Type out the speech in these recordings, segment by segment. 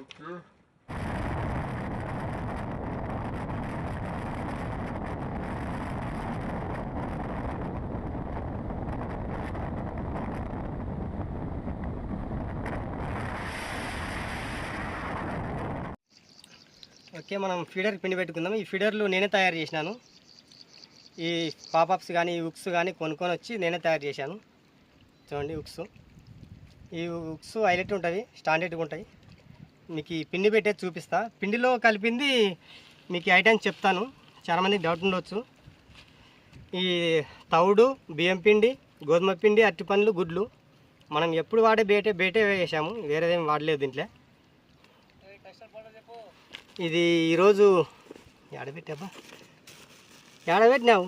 Okay okay మనం feeder పిండి పెట్టుకుందాం. ఈ ఫీడర్లు నేనే తయారు చేసినాను. ఈ పాపప్స్ కానీ ఈ ఉక్స్ కానీ కొనుక్కొని వచ్చి నేనే తయారు చేశాను. చూడండి ఉక్స్. ఈ ఉక్స్ హైలైట్ ఉంటుంది స్టాండర్డ్గా ఉంటాయి. మీకు ఈ పిండి పెట్టేది చూపిస్తా. పిండిలో కలిపింది మీకు ఐటమ్స్ చెప్తాను. చాలామందికి డౌట్ ఉండవచ్చు ఈ తవుడు బియ్యం పిండి గోధుమ పిండి అట్టి పండ్లు గుడ్లు. మనం ఎప్పుడు వాడే బేటే బేటే వేసాము. వేరేదేం వాడలేదు దీంట్లో. ఇది ఈరోజు ఎడబెట్టాబా ఎడబెట్టినావు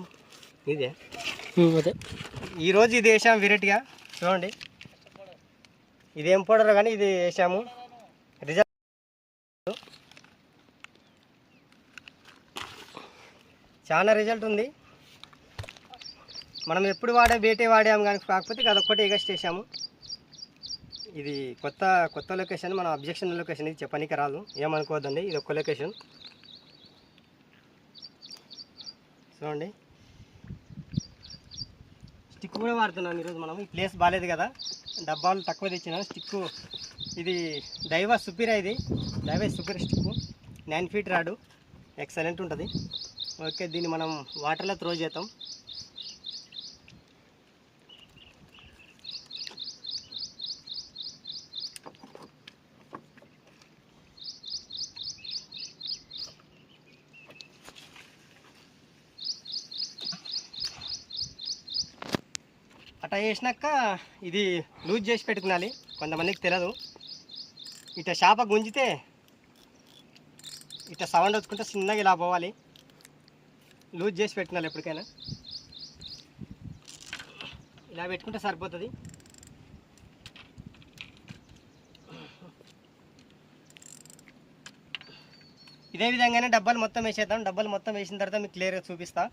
ఇదే. అదే. ఈరోజు ఇది వేసాము వెరైటీగా. చూడండి. ఇదేం పౌడర్ కానీ ఇది వేసాము. రిజల్ట్ చాలా రిజల్ట్ ఉంది. మనం ఎప్పుడు వాడే బేటే వాడాము కానీ కాకపోతే అదొక్కటి ఎగస్ట్ చేసాము. ఇది కొత్త కొత్త లొకేషన్ మన అబ్జెక్షన్ లొకేషన్ ఇది చెప్పనీకి రాదు ఏమనుకోవద్దండి ఇది ఒక్క లొకేషన్. చూడండి. స్టిక్ కూడా వాడుతున్నాను ఈరోజు మనం ఈ ప్లేస్ బాగాలేదు కదా. డబ్బాలు తక్కువ తెచ్చినాను స్టిక్. ఇది డైవా సుపీరా ఇది. Daiwa Supera stick. Nine feet rod. Excellent ఉంటుంది. ఓకే దీన్ని మనం వాటర్లో త్రో చేద్దాం. ట్రై చేసినాక ఇది లూజ్ చేసి పెట్టుకునాలి. కొంతమందికి తెలియదు ఇట చేప గుంజితే ఇట సౌండ్ వచ్చుకుంటే చిన్నగా ఇలా పోవాలి. లూజ్ చేసి పెట్టుకున్నాలి ఎప్పటికైనా. ఇలా పెట్టుకుంటే సరిపోతుంది. ఇదే విధంగానే డబ్బాలు మొత్తం వేసేద్దాం. డబ్బాలు మొత్తం వేసిన తర్వాత మీకు క్లియర్గా చూపిస్తా.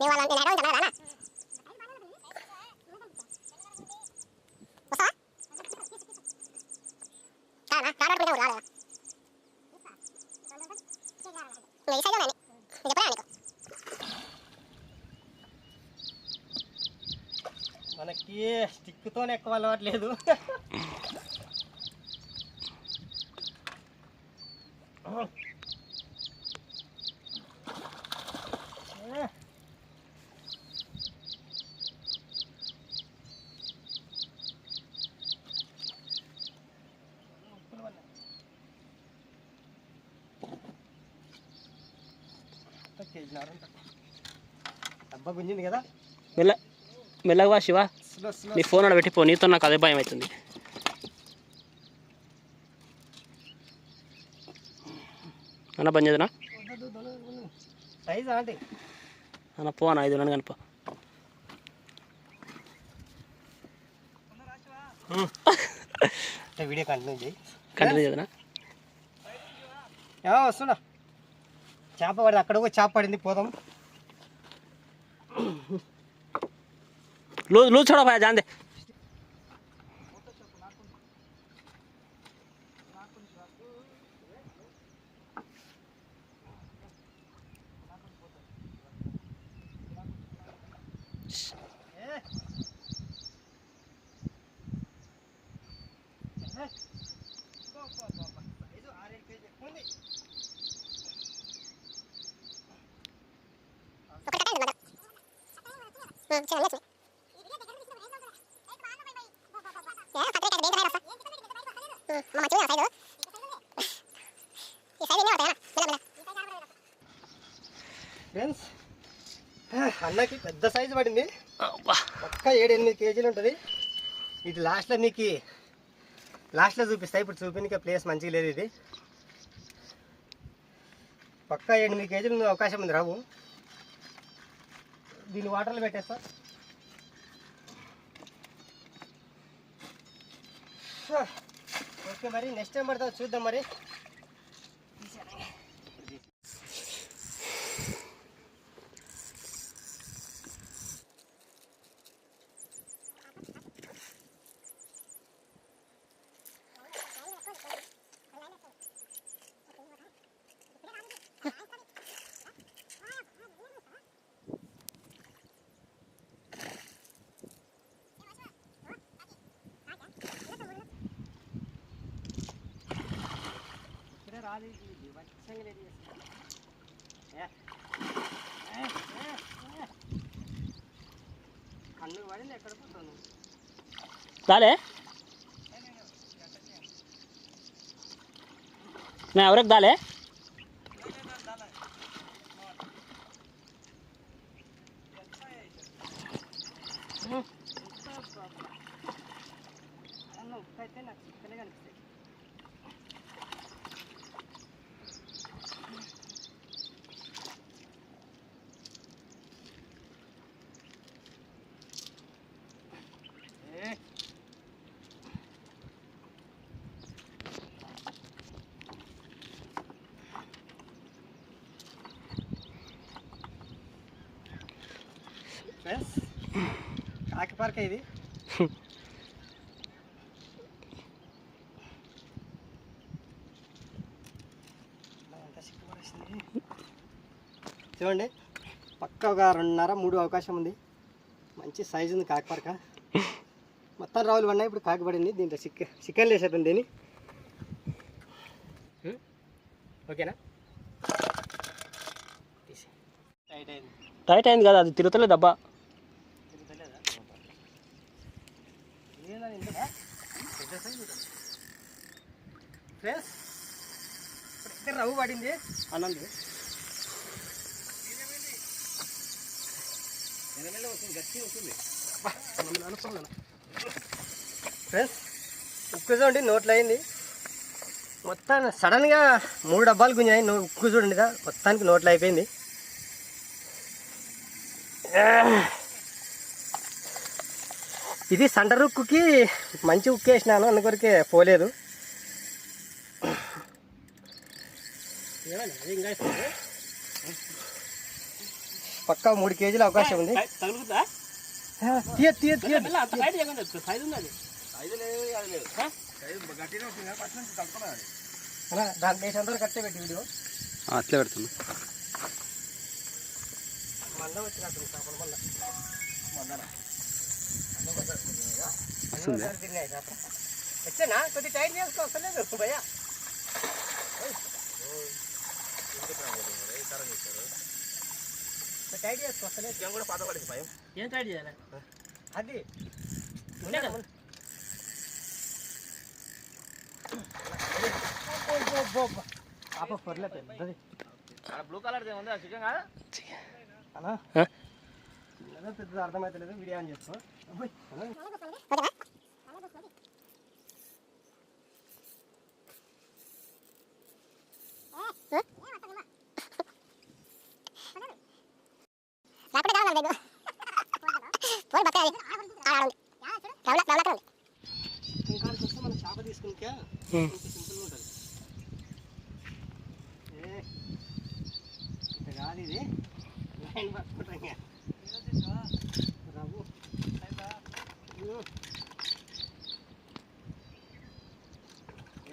New Orleans, and I don't know. స్టిక్తోనే ఎక్కువ అలవాటు లేదు డబ్బా గుంజింది కదా? మెల్ల మెల్లగా శివ. నీ ఫోన్ ఆడ పెట్టిపో నీతో నాకు అదే భయం అవుతుంది. అన్న సైజ్ ఆంటీ? అన్న పో అన్న ఐదు నన్ను కనుపో వీడియో కంటిన్యూ చేయి. కంటిన్యూ చేద్దానా? ఏమో వస్తున్నా. చేప పడింది అక్కడ కూడా చేప పడింది పోదాం. लूज लूज छोड़ो भाई जान दे 응, 제가 알려줄게. మా సైజు ఈ సైజు ఎన్ని ఫ్రెండ్స్ అన్నకి పెద్ద సైజు పడింది. ఒక్క ఏడు ఎనిమిది కేజీలు ఉంటుంది. ఇది లాస్ట్లో నీకు లాస్ట్లో చూపిస్తా. ఇప్పుడు చూపినిక ప్లేస్ మంచిగా లేదు ఇది. ఒక్క ఎనిమిది కేజీలు అవకాశం ఉంది రావు. దీన్ని వాటర్లో పెట్టేస్తా. ఓకే మరి నెక్స్ట్ టైం పడతా చూద్దాం మరి. ఇది వచ్చంగా రెడీ. కన్ను పడింది ఎక్కడ పోతాను? దాలే నా ఎవరికి దాలే ఉప్పు అయితే నాకు చిక్కనే కనిపిస్తాయి ఏ. ఫ్రెండ్స్ కాకి పార్క్ ఇది. చూడండి పక్క ఒక రెండున్నర మూడు అవకాశం ఉంది. మంచి సైజు ఉంది కాకి పరక మొత్తం రావులు పడినాయి ఇప్పుడు కాకి పడింది. దీంట్లో చికెన్ చికెన్ వేసేద్దాం దీన్ని. ఓకేనా? టైట్ అయింది టైట్ అయింది కదా అది తిరుగుతలే దబ్బా. పెద్ద ఫ్రెండ్స్ ఇక్కడ రవ్వు పడింది అన్నంది. ఫ్రెండ్స్ ఉక్కు చూడండి నోట్లో అయింది మొత్తం సడన్గా మూడు డబ్బాలు గుంజాయి. నో- ఉక్కు చూడండి మొత్తానికి నోట్లో అయిపోయింది ఇది సంటర్ ఉక్కుకి మంచి ఉక్కు వేసినాను అందుకొరకే పోలేదు. పక్కా మూడు కేజీల అవకాశం ఉంది. అలా దాని దేశంతో కట్టే పెట్టి వీడియో? అట్లే పెడుతున్నా మళ్ళీ వచ్చినట్టు చేపలు మళ్ళీ. వస్తుంది. వచ్చానా కొద్ది టైట్ చేసుకో వస్తలేదు భయ్యా టైట్ చేసుకో వస్తలేదు కూడా పాత పడింది భయం ఏం టైట్ చేయాలి అది ఉండే కదా. పాప పొరలే పెద్దది బ్లూ కలర్ ఉందా చికెన్ కాదా అలా ఆ? చిన్నదో పెద్దది అర్థమవుతలేదు వీడియో ఆన్ చేసుకో అబ్బోయ్, ఇంకా మనం ఉం. సింపుల్గా ఉంటుంది ఏ ఇంత కాదు ఇది లైన్ పట్టుకుంటాం ఇంకా రవ్వు ఉం.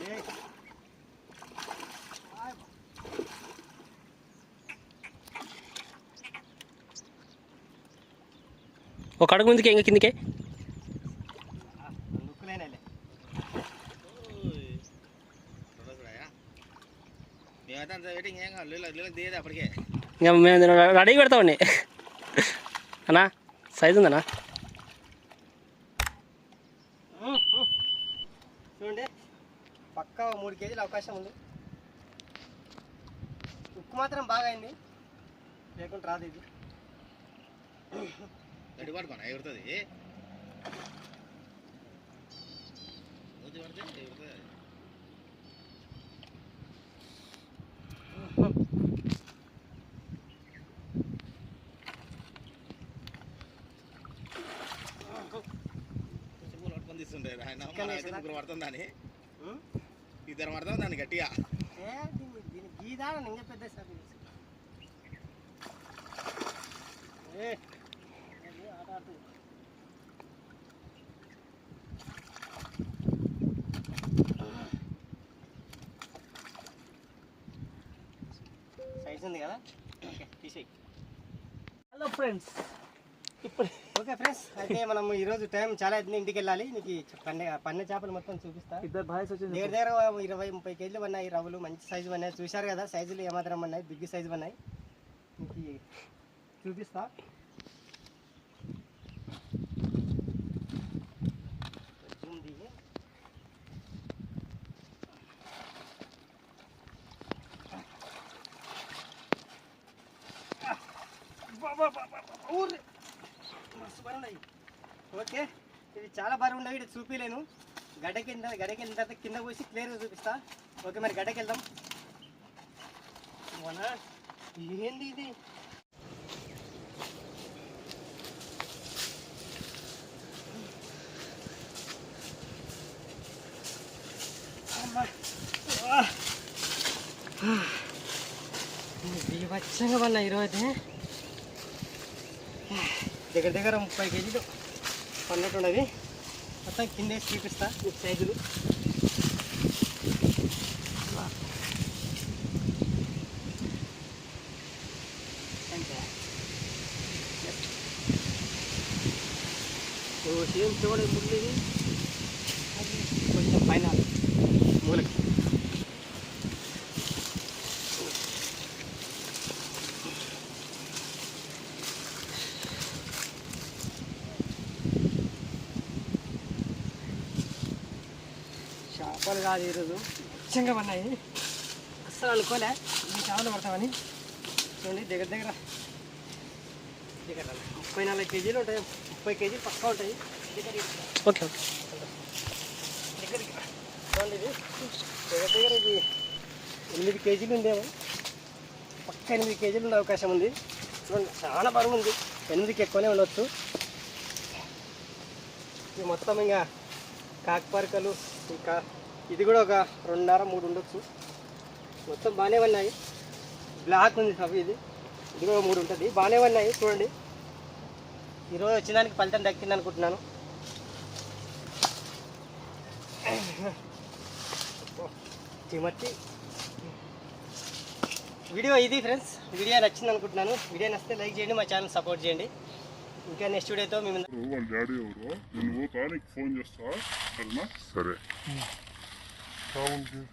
ఏ ఒక అడుగు ముందుకే ఇంకా కిందికే. కాదు లేదు అప్పటికే ఇంకా మేము రెడీ పెడతామండి అన్నా సైజ్ ఉందన్నా? చూడండి పక్కా మూడు కేజీల అవకాశం ఉంది. ఉక్కు మాత్రం బాగా అయింది. లేకుంటే రాదు ఇది. గడి పడుకోనా ఎగురుతుంది పడితే ఎగురుతుంది లేదు ఆయన. అయితే? ముగ్గురు పడుతుంది దాన్ని. ఉం? ఇద్దరు పడతాం దాన్ని గట్టిగా. గీదా ఇంకా పెద్ద సార్ ఏ అది ఆట ఆడుతుంది. సైజ్ ఉంది కదా ఓకే తీసేయి హలో ఫ్రెండ్స్ ఇప్పుడు ఓకే ఫ్రెండ్స్ అయితే మనం ఈరోజు టైం చాలా అవుతుంది. ఇంటికి వెళ్ళాలి. నీకు పన్నె పన్నె చేపలు మొత్తం చూపిస్తా. ఇద్దరు బాయ్స్ వచ్చింది దగ్గర దగ్గర ఇరవై ముప్పై కేజీలు ఉన్నాయి రవ్వులు. మంచి సైజు ఉన్నాయి చూశారు కదా? సైజులు ఏమాత్రం ఉన్నాయి బిగ్ సైజు ఉన్నాయి మీకు చూపిస్తా. ఉండవు ఇటు చూపిలేను గడ్డ కింద గడ్డ కింద తర్వాత కింద పోసి క్లియర్గా చూపిస్తా. ఓకే మరి గడ్డకి వెళ్దాం. మన ఏంది ఇది. బీభత్సంగా పడినా ఈరోజు. దగ్గర దగ్గర ముప్పై కేజీలు పన్నట్టున్నది మొత్తం కింద వేసి చూపిస్తా సైజులు. సేమ్ చూడండి ముళ్ళు కొంచెం పైన చేపలు కాదు ఈరోజు. ఇచ్చంగా పడినాయి అస్సలు అనుకోలే. ఈ చేపలు పడతామని. చూడండి దగ్గర దగ్గర. దగ్గర ముప్పై నాలుగు కేజీలు ఉంటాయి. ముప్పై కేజీలు పక్కా ఉంటాయి. దగ్గర ఓకే ఓకే. దగ్గరికి చూడండి ఇది. దగ్గర దగ్గర ఇది ఎనిమిది కేజీలు ఉందేమో పక్క ఎనిమిది కేజీలు ఉండే అవకాశం ఉంది. చూడండి చాలా బరువు ఉంది. ఎనిమిదికి ఎక్కువనే ఉండొచ్చు. ఇది మొత్తం ఇంకా కాకపరకలు ఇంకా ఇది కూడా ఒక రెండున్నర మూడు ఉండొచ్చు. మొత్తం బాగానే ఉన్నాయి. బ్లాక్ ఉంది అవి ఇది. ఇది కూడా మూడు ఉంటుంది. బాగానే ఉన్నాయి చూడండి. ఈరోజు వచ్చినానికి ఫలితం దక్కింది అనుకుంటున్నాను. తిమర్చి వీడియో ఇది ఫ్రెండ్స్. వీడియో నచ్చింది అనుకుంటున్నాను. వీడియో నచ్చితే లైక్ చేయండి మా ఛానల్ సపోర్ట్ చేయండి. ఇంకా నెక్స్ట్ వీడియోతో మేము ఎవరు? నేను Таван гэр.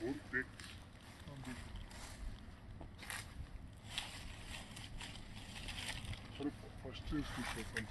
Бүр бит. Хэрэг постиг хийх юм.